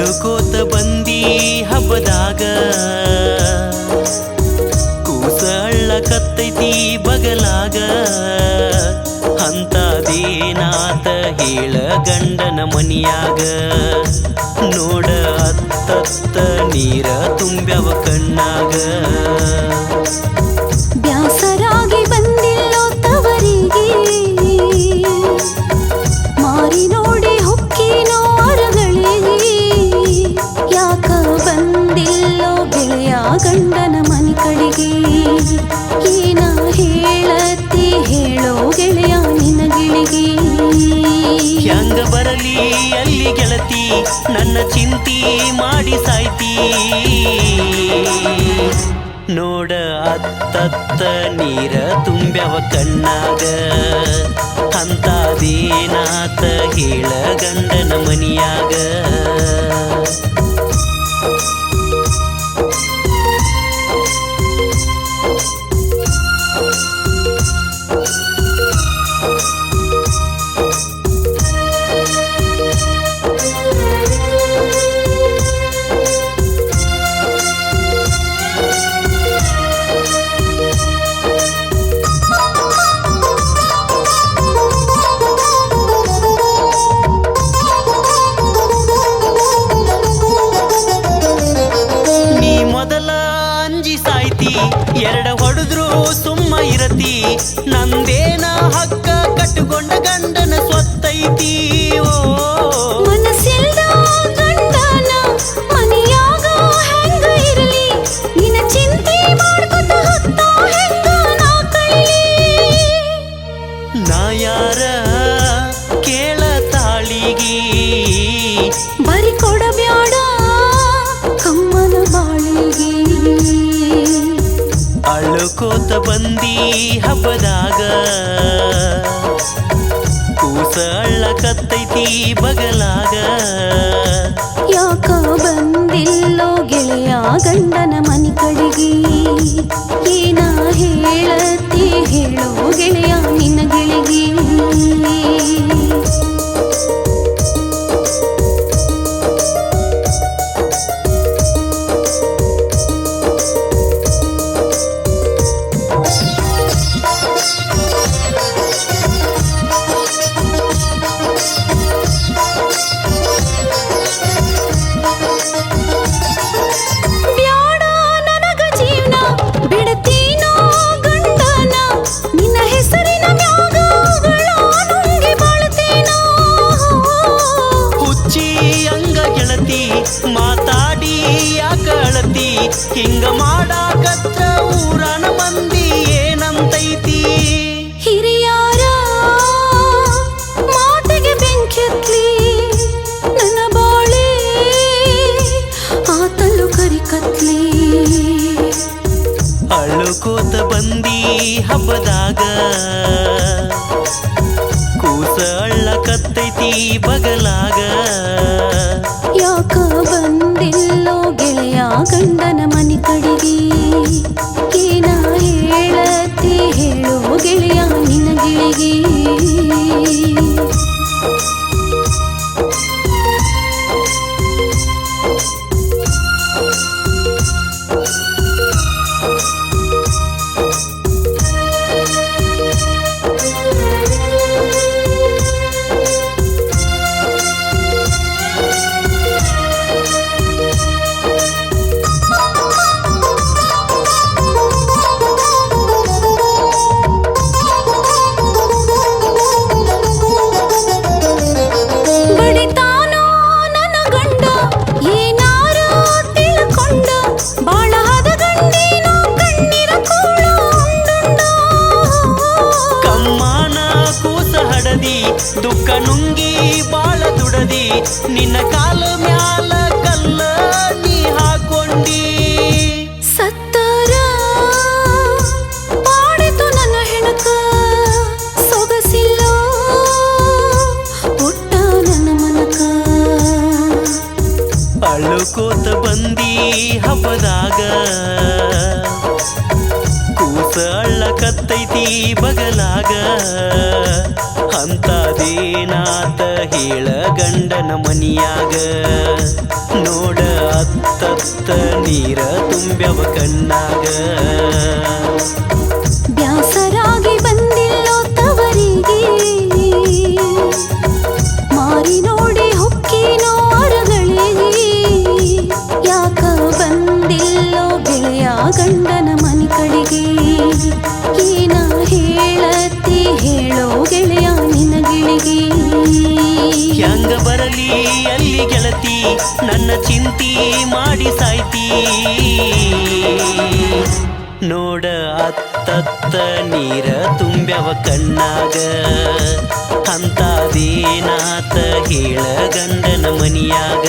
ಅಳುಕೋತ ಬಂದಿ ಹಬ್ಬದಾಗ. ಕೂಸಳ್ಳ ಕತ್ತೈತಿ ಬಗಲಾಗ. ಅಂತದೇನಾತ ಹೇಳ ಗಂಡನ ಮನಿಯಾಗ. ನೋಡ ಅತ್ತತ್ತ ನೀರ ತುಂಬ್ಯವ ಕಣ್ಣಾಗ. ಚಿಂತಿ ಮಾಡಿ ಸಾಯ್ತಿ. ನೋಡ ಅತ್ತತ್ತ ನೀರ ತುಂಬ್ಯವ ಕಣ್ಣಾಗ. ಅಂತದೇನಾತ ಹೇಳ ಗಂಡನ ಮನಿಯಾಗ. ಸಾಯ್ತಿ ಎರಡ ಹೊಡೆದ್ರು ಸುಮ್ಮ ಇರತಿ. ನಂದೇನ ಹಕ್ಕ ಕಟ್ಟುಕೊಂಡ ಗಂಡನ ಸ್ವತ್ತೈತಿ? ಓ. ಹೆಂಗ ಅಳುಕೋತ ಬಂದಿ ಹಬ್ಬದಾಗ. ಕೂಸ ಅಳ್ಳಕತ್ತೈತಿ ಬಗಲಾಗ. ಯಾಕ ಬಂದಿಲ್ಲೋ ಗೆಳೆಯ ಗಂಡನ ಮನೆ ಕಡೆಗೆ. ಏನ ಹಿಂಗ ಮಾಡಾಕತ್ರ ಊರನ ಮಂದಿ ಏನಂತೈತಿ? ಹಿರಿಯಾರ ಮಾತಿಗೆ ಬೆಂಕಿತ್ಲಿ ನನ್ನ ಬಾಳೆ ಆತಲು ಕರಿಕತ್ಲಿ. ಅಳುಕೋತ ಬಂದಿ ಹಬ್ಬದಾಗ ಕೂಸ ಅಳ್ಳಕತ್ತೈತಿ ಬಗಲಾಗ. ಯಾಕ ಬಂದಿಲ್ಲೋ ಹಬ್ಬದಾಗ ಅಳ್ಳ ಕತ್ತೈತಿ ಬಗಲಾಗ ಅಂತದೇನಾತ ಹೇಳ ಗಂಡನ ಮನಿಯಾಗ. ನೋಡ ಅತ್ತತ್ತ ನೀರ ತುಂಬ್ಯವ ಕಣ್ಣಾಗ. ಗೆಳತಿ ನನ್ನ ಚಿಂತಿ ಮಾಡಿ ಸಾಯ್ತಿ. ನೋಡ ಅತ್ತತ್ತ ನೀರ ತುಂಬ್ಯವ ಕಣ್ಣಾಗ ಅಂತಾದೇನಾತ ಹೇಳ ಗಂಡನ ಮನಿಯಾಗ.